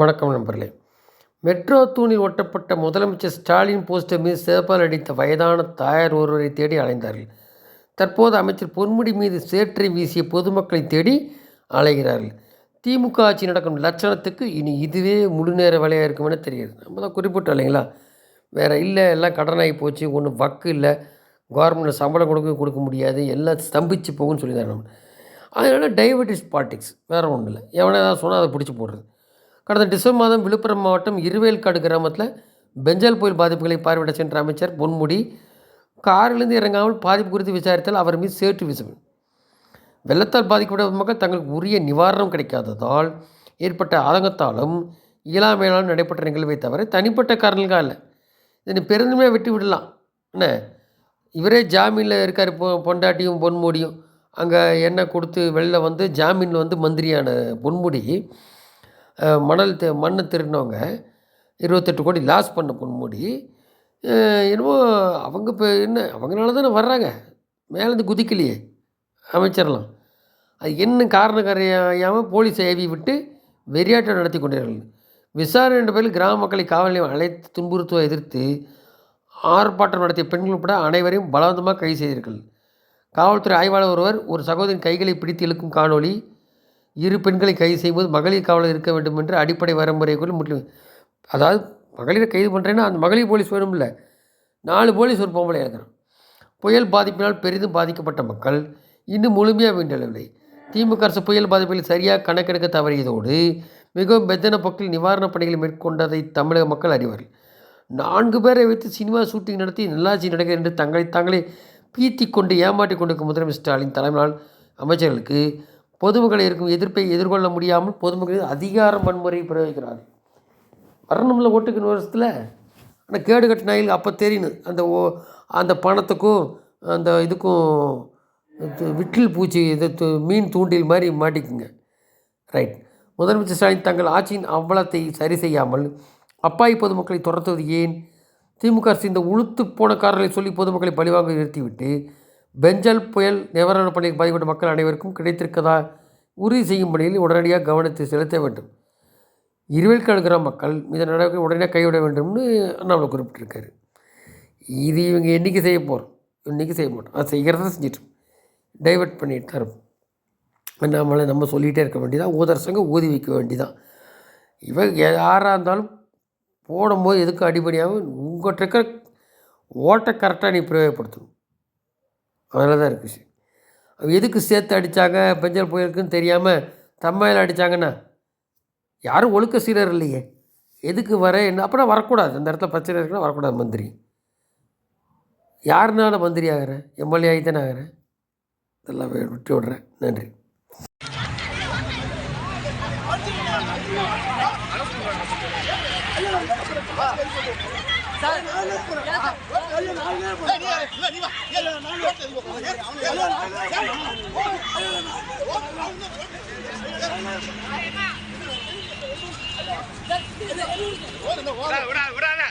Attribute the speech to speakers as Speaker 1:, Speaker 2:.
Speaker 1: வணக்கம் நண்பர்களே. மெட்ரோ தூணில் ஒட்டப்பட்ட முதலமைச்சர் ஸ்டாலின் போஸ்டர் மீது சேப்பால் அடித்த வயதான தாயார் ஒருவரை தேடி அலைந்தார்கள். தற்போது அமைச்சர் பொன்முடி மீது சேற்றை வீசிய பொதுமக்களை தேடி அலைகிறார்கள். திமுக ஆட்சி நடக்கும் லட்சணத்துக்கு இனி இதுவே முழு நேர வேலையாக இருக்கும் என தெரிகிறது. நம்ம தான் குறிப்பிட்டோம் இல்லைங்களா? வேறு இல்லை எல்லாம் கடனாகி போச்சு. ஒன்றும் வக்கு இல்லை. கவர்மெண்ட் சம்பளம் கொடுக்க கொடுக்க முடியாது. எல்லாம் ஸ்தம்பிச்சு போகும்னு சொல்லியிருந்தாங்க நம்ம. அதனால் டைவர்டிஸ் பாலிட்டிக்ஸ் வேறு ஒன்றும் இல்லை. எவனை ஏதாவது சொன்னால் அதை பிடிச்சி போடுறது. கடந்த டிசம்பர் மாதம் விழுப்புரம் மாவட்டம் இருவேல்காடு கிராமத்தில் பெஞ்சால் புயல் பாதிப்புகளை பார்வையிட சென்ற அமைச்சர் பொன்முடி காரிலிருந்து இறங்காமல் பாதிப்பு குறித்து விசாரித்தால் அவர் மீது சேற்று வீசும் வெள்ளத்தால் பாதிக்கப்பட்ட மக்கள் தங்களுக்கு உரிய நிவாரணம் கிடைக்காததால் ஏற்பட்ட ஆதங்கத்தாலும் இயலாமையாலும் நடைபெற்ற நிகழ்வை தவிர தனிப்பட்ட காரணங்களுக்காக இல்லை. இதனை பெருந்தமையாக விட்டு விடலாம். என்ன? இவரே ஜாமீனில் இருக்கார் பொ பொண்டாட்டியும் பொன்முடியும். அங்கே எண்ணெய் கொடுத்து வெளில வந்து ஜாமீனில் வந்து மந்திரியான பொன்முடி மணல் தே மண்ணை திருடினவங்க இருபத்தெட்டு கோடி லாஸ் பண்ண பொன்முடி என்னமோ அவங்க இப்போ என்ன அவங்களால தானே வர்றாங்க. மேலேருந்து குதிக்கலையே அமைச்சர்லாம். அது என்ன காரணம் கரையாமல் போலீஸ் ஏவி விட்டு வெறியாட்டம் நடத்தி கொண்டார்கள்? விசாரணை என்ற பேரில் கிராம மக்களை காவல் நிலையம் அழைத்து துன்புறுத்துவதை எதிர்த்து ஆர்ப்பாட்டம் நடத்திய பெண்கள் உட்பட அனைவரையும் பலவந்தமாக கைது செய்தீர்கள். காவல்துறை ஆய்வாளர் ஒருவர் ஒரு சகோதரின் கைகளை பிடித்து இழுக்கும் காணொளி இரு பெண்களை கைது செய்யும்போது மகளிர் காவலர் இருக்க வேண்டும் என்று அடிப்படை வரமுறைக்குள் முற்றிலும் அதாவது மகளிரை கைது பண்ணுறேன்னா அந்த மகளிர் போலீஸ் வேணும்ல. நாலு போலீஸ் ஒரு பொம்பளை இருக்கிறோம் புயல் பாதிப்பினால் பெரிதும் பாதிக்கப்பட்ட மக்கள் இன்னும் முழுமையாக மீண்டெழவில்லை திமுக அரசு புயல் பாதிப்புகளை சரியாக கணக்கெடுக்க தவறியதோடு மிகவும் மெத்தன போக்கில் நிவாரணப் பணிகளை மேற்கொண்டதை தமிழக மக்கள் அறிவார்கள். நான்கு பேரை வைத்து சினிமா ஷூட்டிங் நடத்தி நல்லாட்சி நடக்கிறது என்று தங்களை தாங்களே பீத்தி கொண்டு ஏமாற்றிக் கொண்டிருக்கும் முதலமைச்சர் ஸ்டாலின் தலைமையினால் அமைச்சர்களுக்கு பொதுமக்கள் இருக்கும் எதிர்ப்பை எதிர்கொள்ள முடியாமல் பொதுமக்களின் அதிகார வன்முறையை பிரயோகிக்கிறார் வரணும்ல ஓட்டுக்கு வருஷத்தில் ஆனால் கேடு கட்டினாயில் அப்போ தெரியணும் அந்த ஓ அந்த பணத்துக்கும் அந்த இதுக்கும் விட்டில் பூச்சி இது மீன் தூண்டில் மாதிரி மாட்டிக்குங்க. ரைட். முதலமைச்சர் ஸ்டாலின் தங்கள் ஆட்சியின் அவலத்தை சரி செய்யாமல் அப்பாய் பொதுமக்களை துரத்துவது ஏன்? திமுக அரசு இந்த உளுத்து போன காரர்களை சொல்லி பொதுமக்களை பழிவாங்க நிறுத்திவிட்டு பெஞ்சல் புயல் நிவாரணப் பணியில் பாதிக்கப்பட்ட மக்கள் அனைவருக்கும் கிடைத்திருக்கதா? உறுதி செய்யும் பணியில் உடனடியாக கவனத்தை செலுத்த வேண்டும். இருவேல்காடு கிராம மக்கள் இந்த நடவடிக்கை உடனே கைவிட வேண்டும்னு அண்ணாமலை குறிப்பிட்டிருக்காரு. இது இவங்க என்றைக்கு செய்ய போகிறோம் இன்றைக்கி செய்ய மாட்டோம். அது செய்கிறத செஞ்சுட்டு டைவர்ட் பண்ணிட்டு தான் இருப்போம் அண்ணாமலை நம்ம சொல்லிகிட்டே இருக்க வேண்டியதான் ஊதரசங்க ஊதி வைக்க வேண்டியதான் இவன் யாராக இருந்தாலும் போடும்போது எதுக்கும் அடிப்படையாகவும் உங்கள்கிட்ட இருக்கிற ஓட்டை கரெக்டாக நீ பிரயோகப்படுத்தணும். அதில் தான் இருக்குது எதுக்கு சேர்த்து அடித்தாங்க பெஞ்சல் புயலுக்குன்னு தெரியாமல் தம்மையில் அடித்தாங்கன்னா யாரும் ஒழுக்க சீரர் இல்லையே எதுக்கு வர என்ன அப்புறம் வரக்கூடாது அந்த இடத்துல பிரச்சனை இருக்குன்னா வரக்கூடாது மந்திரி யாருனால மந்திரி ஆகிறேன் எம்எல்ஏ ஆகி தானே ஆகிறேன் இதெல்லாம் விட்டு விட்றேன் நன்றி
Speaker 2: விடாத விடாத.